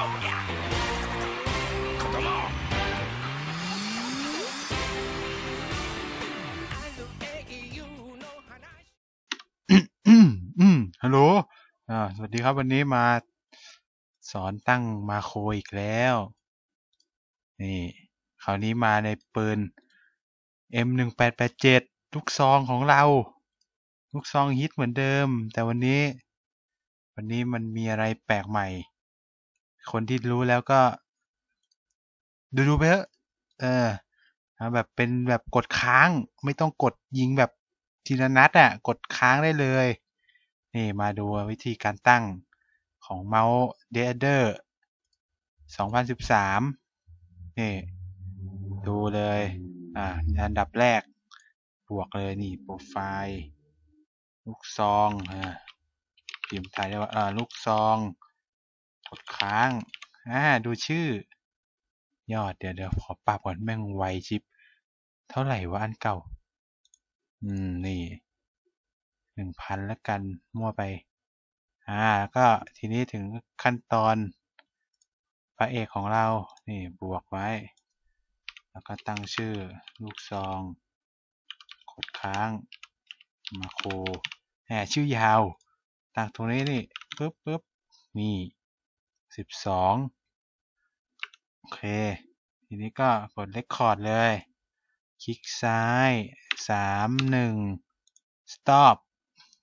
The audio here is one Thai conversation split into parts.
อืมฮัลโหลอ่าสวัสดีครับวันนี้มาสอนตั้งมาโครอีกแล้ว นี่คราวนี้มาในปืน M1887 ลูกซองของเรา ลูกซองฮิตเหมือนเดิม แต่วันนี้ วันนี้มันมีอะไรแปลกใหม่ คนที่รู้แล้วก็ ดูดูไปเถอะเออแบบเป็นแบบกดค้าง ไม่ต้องกดยิงแบบทีละนัดอะ กดค้างได้เลย นี่มาดูวิธีการตั้งของเมาส์ d e a d e r 2013 นี่ ดูเลย อ่า อันดับแรก บวกเลยนี่ โปรไฟล์ ลูกซอง อ่าพิมพ์ไทยได้ว่า อ่า ลูกซอง ค้างอ่าดูชื่อ ยอดเดี๋ยวเดี๋ยวขอปรับก่อนแม่งไวชิป เท่าไหร่วะอันเก่า อืม นี่หนึ่งพันแล้วกันมั่วไป อ่าก็ทีนี้ถึงขั้นตอนพระเอกของเรา นี่บวกไว้ แล้วก็ตั้งชื่อลูกซองกดค้าง มาโคแหมชื่อยาว ตั้งตรงนี้นี่ปึ๊บปึ๊บนี่ สิบสองโอเค ทีนี้ก็กดเลคคอร์ดเลย คลิกซ้ายสามหนึ่ง stop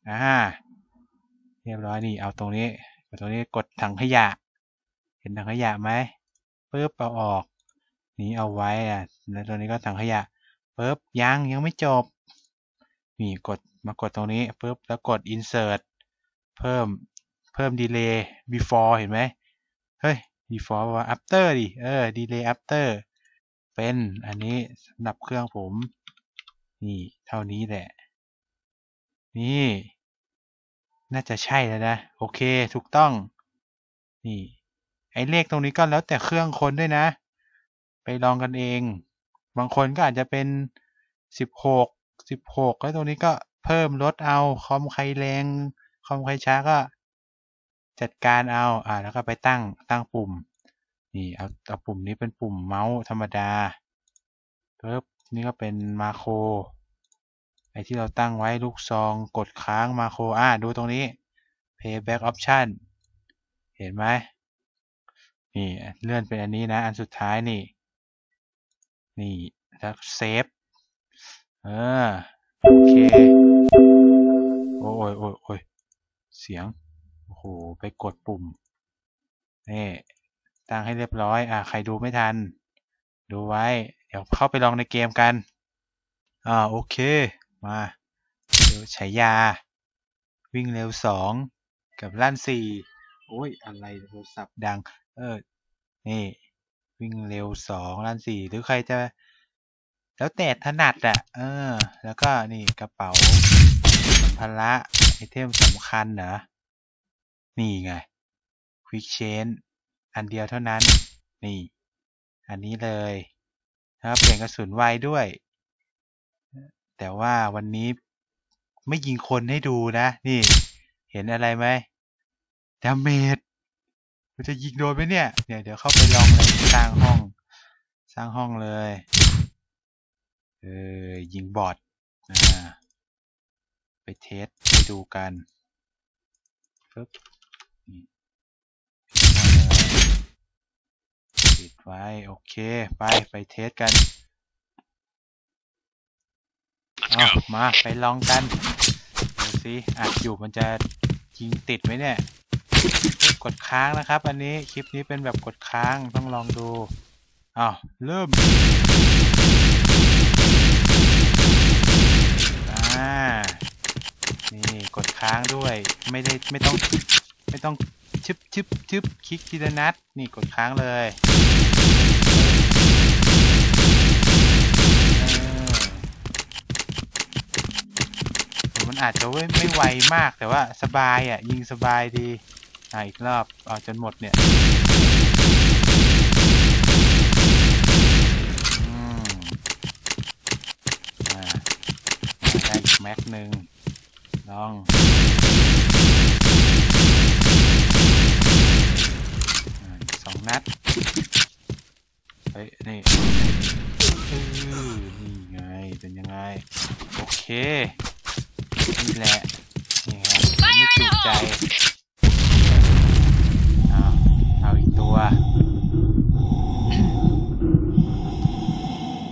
อ่าเรียบร้อยนี่เอาตรงนี้กดตรงนี้กดถังขยะ เห็นถังขยะไหมปึ๊บเอาออก นี้เอาไว้อะแล้วตัวนี้ก็ถังขยะปึ๊บยังยังไม่จบนี่กดมากดตรงนี้ปึ๊บแล้วกด insert เพิ่มเพิ่ม delay before เห็นไหม เฮ้ย before ว่า after ดิ เออ delay after เป็นอันนี้สำหรับเครื่องผม นี่เท่านี้แหละ นี่ น่าจะใช่แล้วนะ โอเค ถูกต้อง นี่ ไอ้เลขตรงนี้ก็แล้วแต่เครื่องคนด้วยนะ ไปลองกันเอง บางคนก็อาจจะเป็นสิบหกสิบหกแล้วตรงนี้ก็เพิ่มลดเอา คอมใครแรง คอมใครช้าก็ จัดการเอาอ่าแล้วก็ไปตั้งตั้งปุ่ม นี่เอาเอาปุ่มนี้เป็นปุ่มเมาส์ธรรมดาปึ๊บนี่ก็เป็นมาโครไอ้ที่เราตั้งไว้ลูกซองกดค้างมาโครอ่าดูตรงนี้ playback option เห็นไหมนี่เลื่อนเป็นอันนี้นะ อันสุดท้ายนี่ นี่แล้วเซฟเออโอเค โอ้ยโอ้ยโอ้ยเสียง โอ้โหไปกดปุ่มนี่ตั้งให้เรียบร้อย อ่าใครดูไม่ทัน ดูไว้ เดี๋ยวเข้าไปลองในเกมกัน อ่าโอเค มาเดี๋ยวฉายา วิ่งเร็วสองกับลั่นสี่โอ้ย อะไรโทรศัพท์ดัง เออ นี่ วิ่งเร็วสองลั่นสี่หรือใครจะ แล้วแต่ถนัดอะ เออ แล้วก็นี่กระเป๋าสัมภาระไอเทมสำคัญเหรอ นี่ไง Quick Change อันเดียวเท่านั้น นี่ อันนี้เลยนะครับเปลี่ยนกระสุนไวด้วย แต่ว่าวันนี้ไม่ยิงคนให้ดูนะ นี่ เห็นอะไรไหมดาเมจมันจะยิงโดนไหมเนี่ยเดี๋ยเดี๋ยวเข้าไปลองเลยสร้างห้อง สร้างห้องเลย เออ ยิงบอทอ่าไปเทสไปดูกันปึ๊บนี่ ปิดไว้ โอเค ไป ไปเทสกันเอามาไปลองกัน ดูสิอัดอยู่มันจะยิงติดไหมเนี่ย กดค้างนะครับ อันนี้คลิปนี้เป็นแบบกดค้างต้องลองดูอ้าวเริ่ม อ่า นี่กดค้างด้วย ไม่ได้ไม่ต้องไม่ต้อง ชึบชึบชึบคลิกทีละนัด นี่กดค้างเลยมันอาจจะไม่ไม่ไวมากแต่ว่าสบายอะ ยิงสบายดีอ่าอีกรอบเอาจนหมดเนี่ยอืมอ่าได้อีกแม็กหนึ่งลอง ฮ้ยนี่นี่ไงเป็นยังไง โอเค นี่แหละ นี่ครับไม่จุใจเอาเอาอีกตัว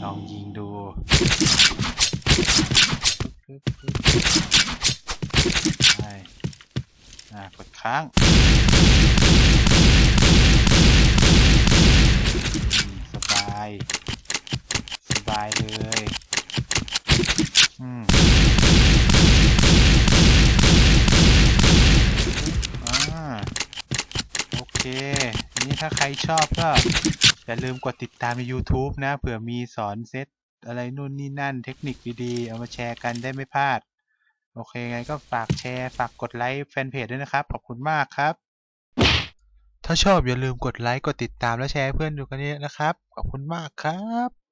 ลองยิงดูไปอ่กดค้าง สบายสบายเลยอืมอ่าโอเค นี่ถ้าใครชอบก็ อย่าลืมกดติดตามใน YouTube นะ เผื่อมีสอนเซตอะไรนู่นนี่นั่นเทคนิคดีๆ เอามาแชร์กันได้ไม่พลาด โอเคไงก็ฝากแชร์ ฝากกดไลค์แฟนเพจด้วยนะครับ ขอบคุณมากครับ ถ้าชอบอย่าลืมกดไลค์ กดติดตามและแชร์เพื่อนดูกันเยอะนะครับ ขอบคุณมากครับ